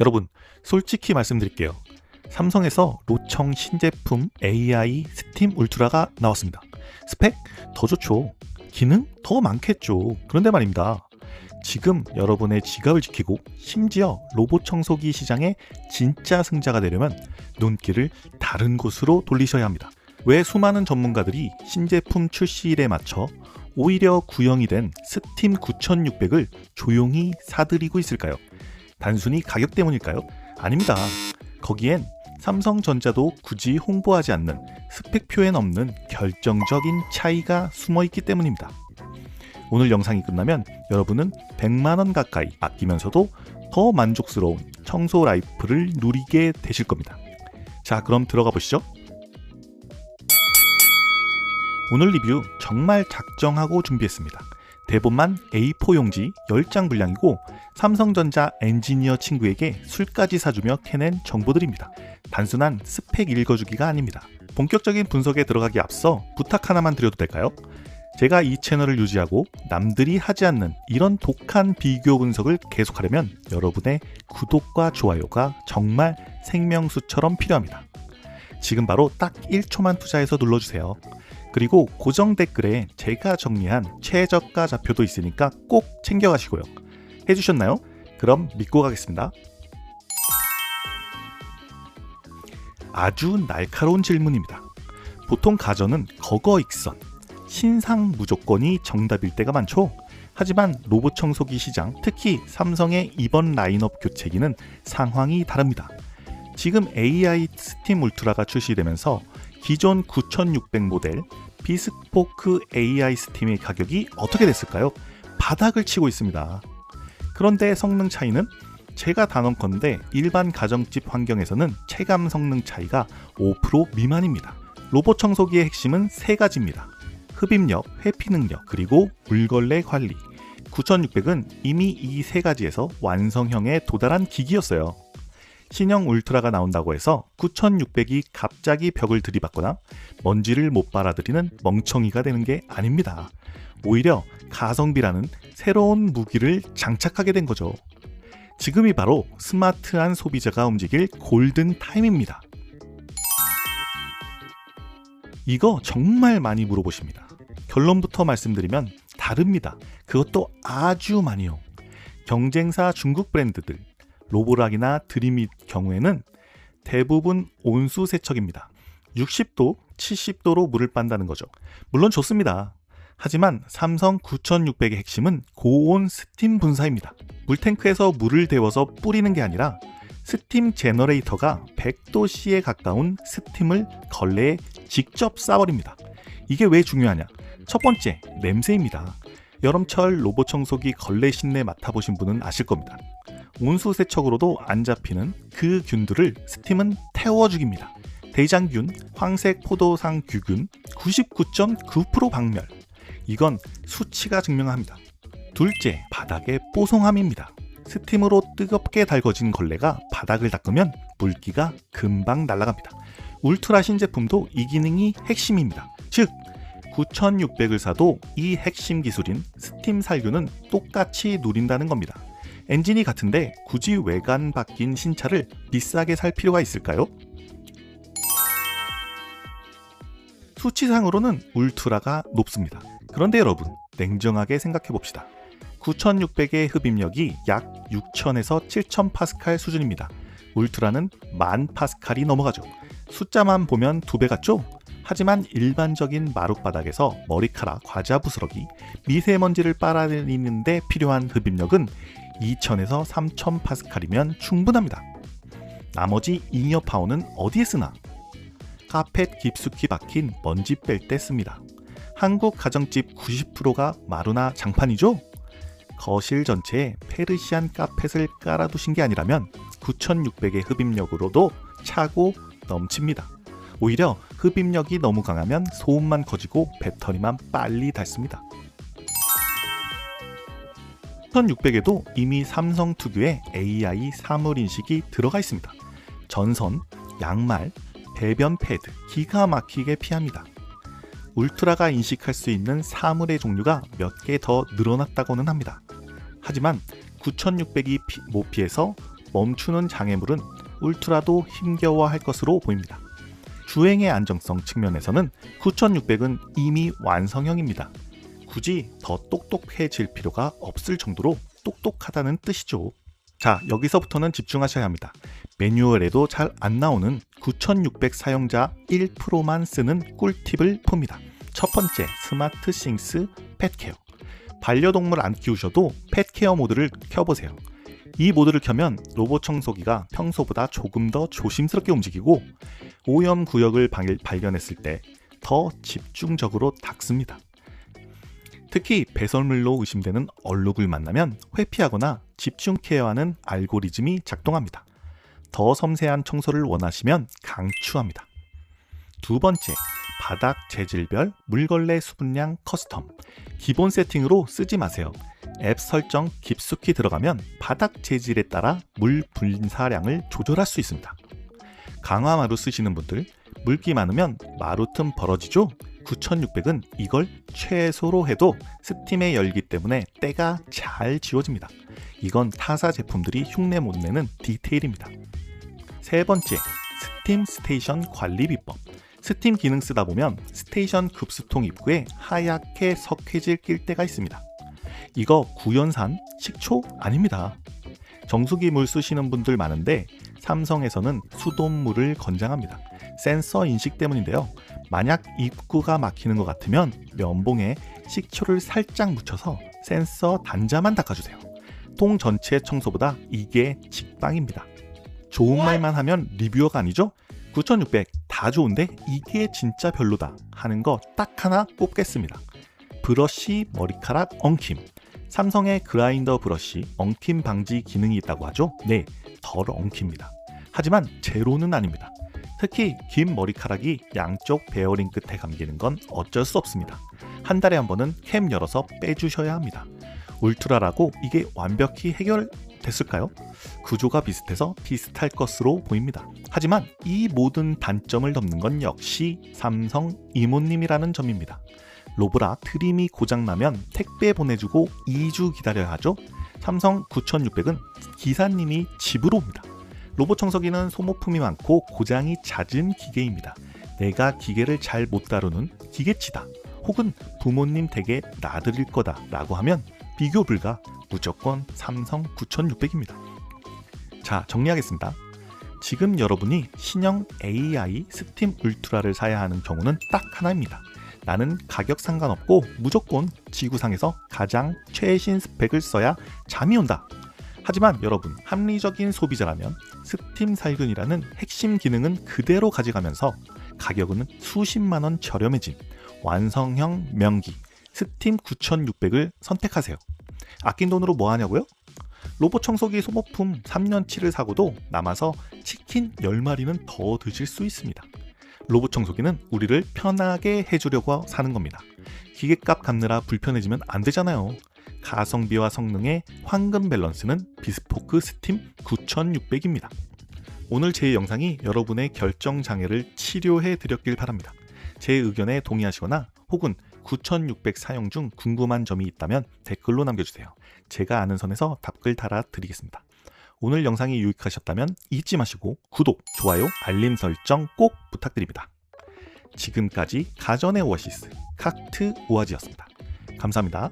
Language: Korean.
여러분, 솔직히 말씀드릴게요. 삼성에서 로청 신제품 AI 스팀 울트라가 나왔습니다. 스펙 더 좋죠. 기능 더 많겠죠. 그런데 말입니다. 지금 여러분의 지갑을 지키고 심지어 로봇 청소기 시장의 진짜 승자가 되려면 눈길을 다른 곳으로 돌리셔야 합니다. 왜 수많은 전문가들이 신제품 출시일에 맞춰 오히려 구형이 된 스팀 9600을 조용히 사들이고 있을까요? 단순히 가격 때문일까요? 아닙니다. 거기엔 삼성전자도 굳이 홍보하지 않는 스펙표엔 없는 결정적인 차이가 숨어 있기 때문입니다. 오늘 영상이 끝나면 여러분은 100만원 가까이 아끼면서도 더 만족스러운 청소 라이프를 누리게 되실 겁니다. 자, 그럼 들어가 보시죠. 오늘 리뷰 정말 작정하고 준비했습니다. 대본만 A4 용지 10장 분량이고 삼성전자 엔지니어 친구에게 술까지 사주며 캐낸 정보들입니다. 단순한 스펙 읽어주기가 아닙니다. 본격적인 분석에 들어가기 앞서 부탁 하나만 드려도 될까요? 제가 이 채널을 유지하고 남들이 하지 않는 이런 독한 비교 분석을 계속하려면 여러분의 구독과 좋아요가 정말 생명수처럼 필요합니다. 지금 바로 딱 1초만 투자해서 눌러주세요. 그리고 고정 댓글에 제가 정리한 최저가 좌표도 있으니까 꼭 챙겨가시고요. 해주셨나요? 그럼 믿고 가겠습니다. 아주 날카로운 질문입니다. 보통 가전은 거거익선, 신상 무조건이 정답일 때가 많죠. 하지만 로봇 청소기 시장, 특히 삼성의 이번 라인업 교체기는 상황이 다릅니다. 지금 AI 스팀 울트라가 출시되면서 기존 9600 모델 비스포크 AI 스팀의 가격이 어떻게 됐을까요? 바닥을 치고 있습니다. 그런데 성능 차이는 제가 단언컨대 일반 가정집 환경에서는 체감 성능 차이가 5% 미만입니다. 로봇 청소기의 핵심은 세 가지입니다. 흡입력, 회피 능력, 그리고 물걸레 관리. 9600은 이미 이 세 가지에서 완성형에 도달한 기기였어요. 신형 울트라가 나온다고 해서 9600이 갑자기 벽을 들이받거나 먼지를 못 빨아들이는 멍청이가 되는 게 아닙니다. 오히려 가성비라는 새로운 무기를 장착하게 된 거죠. 지금이 바로 스마트한 소비자가 움직일 골든 타임입니다. 이거 정말 많이 물어보십니다. 결론부터 말씀드리면 다릅니다. 그것도 아주 많이요. 경쟁사 중국 브랜드들, 로보락이나 드림잇 경우에는 대부분 온수 세척입니다. 60도, 70도로 물을 빤다는 거죠. 물론 좋습니다. 하지만 삼성 9600의 핵심은 고온 스팀 분사입니다. 물탱크에서 물을 데워서 뿌리는 게 아니라 스팀 제너레이터가 100도씨에 가까운 스팀을 걸레에 직접 쏴버립니다. 이게 왜 중요하냐? 첫 번째, 냄새입니다. 여름철 로봇 청소기 걸레 신내 맡아보신 분은 아실 겁니다. 온수 세척으로도 안 잡히는 그 균들을 스팀은 태워 죽입니다. 대장균, 황색 포도상 규균 99.9% 박멸. 이건 수치가 증명합니다. 둘째, 바닥의 뽀송함입니다. 스팀으로 뜨겁게 달궈진 걸레가 바닥을 닦으면 물기가 금방 날아갑니다. 울트라 신 제품도 이 기능이 핵심입니다. 즉, 9600을 사도 이 핵심 기술인 스팀 살균은 똑같이 누린다는 겁니다. 엔진이 같은데 굳이 외관 바뀐 신차를 비싸게 살 필요가 있을까요? 수치상으로는 울트라가 높습니다. 그런데 여러분, 냉정하게 생각해 봅시다. 9600의 흡입력이 약 6000에서 7000 파스칼 수준입니다. 울트라는 만 파스칼이 넘어가죠. 숫자만 보면 두 배 같죠? 하지만 일반적인 마룻바닥에서 머리카락, 과자 부스러기, 미세먼지를 빨아들이는데 필요한 흡입력은 2000에서 3000 파스칼이면 충분합니다. 나머지 잉여 파워는 어디에 쓰나? 카펫 깊숙이 박힌 먼지 뺄 때 씁니다. 한국 가정집 90%가 마루나 장판이죠? 거실 전체에 페르시안 카펫을 깔아두신 게 아니라면 9600의 흡입력으로도 차고 넘칩니다. 오히려 흡입력이 너무 강하면 소음만 커지고 배터리만 빨리 닳습니다. 1600에도 이미 삼성 특유의 AI 사물 인식이 들어가 있습니다. 전선, 양말, 배변 패드 기가 막히게 피합니다. 울트라가 인식할 수 있는 사물의 종류가 몇 개 더 늘어났다고는 합니다. 하지만 9600이 못 피해서 멈추는 장애물은 울트라도 힘겨워할 것으로 보입니다. 주행의 안정성 측면에서는 9600은 이미 완성형입니다. 굳이 더 똑똑해질 필요가 없을 정도로 똑똑하다는 뜻이죠. 자, 여기서부터는 집중하셔야 합니다. 매뉴얼에도 잘 안 나오는 9600 사용자 1%만 쓰는 꿀팁을 풉니다. 첫 번째, 스마트 싱스 펫케어. 반려동물 안 키우셔도 펫케어 모드를 켜보세요. 이 모드를 켜면 로봇 청소기가 평소보다 조금 더 조심스럽게 움직이고 오염 구역을 발견했을 때 더 집중적으로 닦습니다. 특히 배설물로 의심되는 얼룩을 만나면 회피하거나 집중 케어 하는 알고리즘이 작동합니다. 더 섬세한 청소를 원하시면 강추합니다. 두 번째, 바닥 재질별 물걸레 수분량 커스텀. 기본 세팅으로 쓰지 마세요. 앱 설정 깊숙이 들어가면 바닥 재질에 따라 물 분사량을 조절할 수 있습니다. 강화 마루 쓰시는 분들, 물기 많으면 마루 틈 벌어지죠? 9600은 이걸 최소로 해도 스팀의 열기 때문에 때가 잘 지워집니다. 이건 타사 제품들이 흉내 못 내는 디테일입니다. 세 번째, 스팀 스테이션 관리 비법. 스팀 기능 쓰다 보면 스테이션 급수통 입구에 하얗게 석회질 낄 때가 있습니다. 이거 구연산 식초 아닙니다. 정수기 물 쓰시는 분들 많은데 삼성에서는 수돗물을 권장합니다. 센서 인식 때문인데요. 만약 입구가 막히는 것 같으면 면봉에 식초를 살짝 묻혀서 센서 단자만 닦아주세요. 통 전체 청소보다 이게 직방입니다. 좋은 말만 하면 리뷰어가 아니죠? 9600 다 좋은데 이게 진짜 별로다 하는 거 딱 하나 꼽겠습니다. 브러쉬 머리카락 엉킴. 삼성의 그라인더 브러쉬 엉킴 방지 기능이 있다고 하죠? 네, 덜 엉킵니다. 하지만 제로는 아닙니다. 특히 긴 머리카락이 양쪽 베어링 끝에 감기는 건 어쩔 수 없습니다. 한 달에 한 번은 캠 열어서 빼주셔야 합니다. 울트라라고 이게 완벽히 해결됐을까요? 구조가 비슷해서 비슷할 것으로 보입니다. 하지만 이 모든 단점을 덮는 건 역시 삼성 이모님이라는 점입니다. 로브라 트림이 고장나면 택배 보내주고 2주 기다려야 하죠? 삼성 9600은 기사님이 집으로 옵니다. 로봇 청소기는 소모품이 많고 고장이 잦은 기계입니다. 내가 기계를 잘 못 다루는 기계치다. 혹은 부모님 댁에 나들일 거다 라고 하면 비교 불가 무조건 삼성 9600입니다. 자, 정리하겠습니다. 지금 여러분이 신형 AI 스팀 울트라를 사야 하는 경우는 딱 하나입니다. 나는 가격 상관없고 무조건 지구상에서 가장 최신 스펙을 써야 잠이 온다. 하지만 여러분, 합리적인 소비자라면 스팀 살균이라는 핵심 기능은 그대로 가져가면서 가격은 수십만 원 저렴해진 완성형 명기 스팀 9600을 선택하세요. 아낀 돈으로 뭐 하냐고요? 로봇 청소기 소모품 3년치를 사고도 남아서 치킨 10마리는 더 드실 수 있습니다. 로봇 청소기는 우리를 편하게 해주려고 사는 겁니다. 기계값 갚느라 불편해지면 안 되잖아요. 가성비와 성능의 황금 밸런스는 비스포크 스팀 9600입니다. 오늘 제 영상이 여러분의 결정 장애를 치료해 드렸길 바랍니다. 제 의견에 동의하시거나 혹은 9600 사용 중 궁금한 점이 있다면 댓글로 남겨주세요. 제가 아는 선에서 답글 달아 드리겠습니다. 오늘 영상이 유익하셨다면 잊지 마시고 구독, 좋아요, 알림 설정 꼭 부탁드립니다. 지금까지 가전의 오아시스 카트 오아지였습니다. 감사합니다.